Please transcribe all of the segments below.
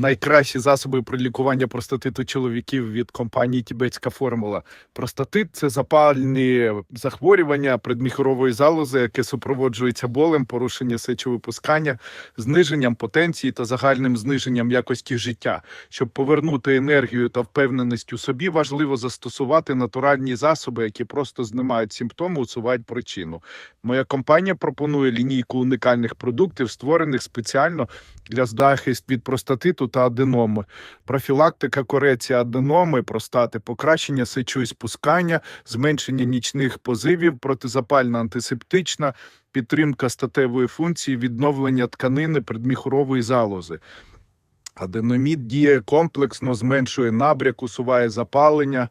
Найкращі засоби при лікуванні простатиту чоловіків від компанії Тібетська формула. Простатит це запальні захворювання предміхорової залози, яке супроводжується болем, порушення сечовипускання, зниженням потенції та загальним зниженням якості життя. Щоб повернути енергію та впевненість у собі, важливо застосувати натуральні засоби, які просто знімають симптоми, усувають причину. Моя компанія пропонує лінійку унікальних продуктів, створених спеціально для захисту від простатиту та аденоми, профілактика корекція аденоми, простати, покращення сечу і спускання, зменшення нічних позивів, протизапальна антисептична, підтримка статевої функції, відновлення тканини предміхорової залози. Аденомід діє комплексно, зменшує набряк, усуває запалення,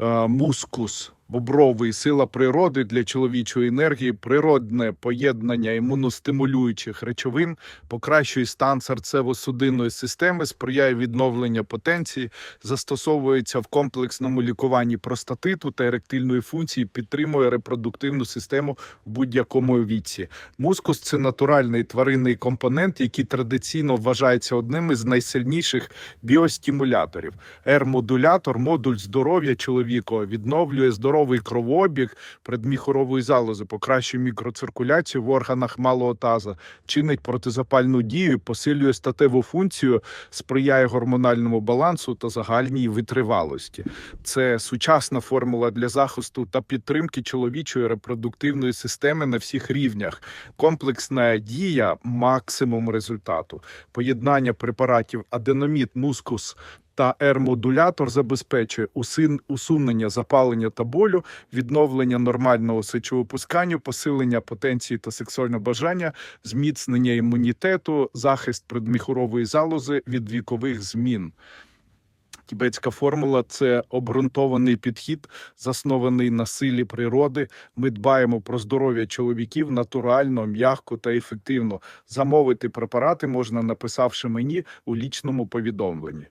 е, мускус. Бобровий сила природи для чоловічої енергії, природне поєднання імуностимулюючих речовин, покращує стан серцево-судинної системи, сприяє відновленню потенції, застосовується в комплексному лікуванні простатиту та еректильної функції, підтримує репродуктивну систему в будь-якому віці. Мускус це натуральний тваринний компонент, який традиційно вважається одним із найсильніших біостимуляторів. Р-модулятор, модуль здоров'я чоловіка, відновлює здоровий кровообіг предміхорової залози, покращує мікроциркуляцію в органах малого таза, чинить протизапальну дію, посилює статеву функцію, сприяє гормональному балансу та загальній витривалості. Це сучасна формула для захисту та підтримки чоловічої репродуктивної системи на всіх рівнях. Комплексна дія максимум результату. Поєднання препаратів аденомід, мускус та Р-модулятор забезпечує усунення запалення та болю, відновлення нормального сечовипускання, посилення потенції та сексуального бажання, зміцнення імунітету, захист предміхорової залози від вікових змін. Тібетська формула це обґрунтований підхід, заснований на силі природи. Ми дбаємо про здоров'я чоловіків натурально, м'яко та ефективно. Замовити препарати можна, написавши мені у лічному повідомленні.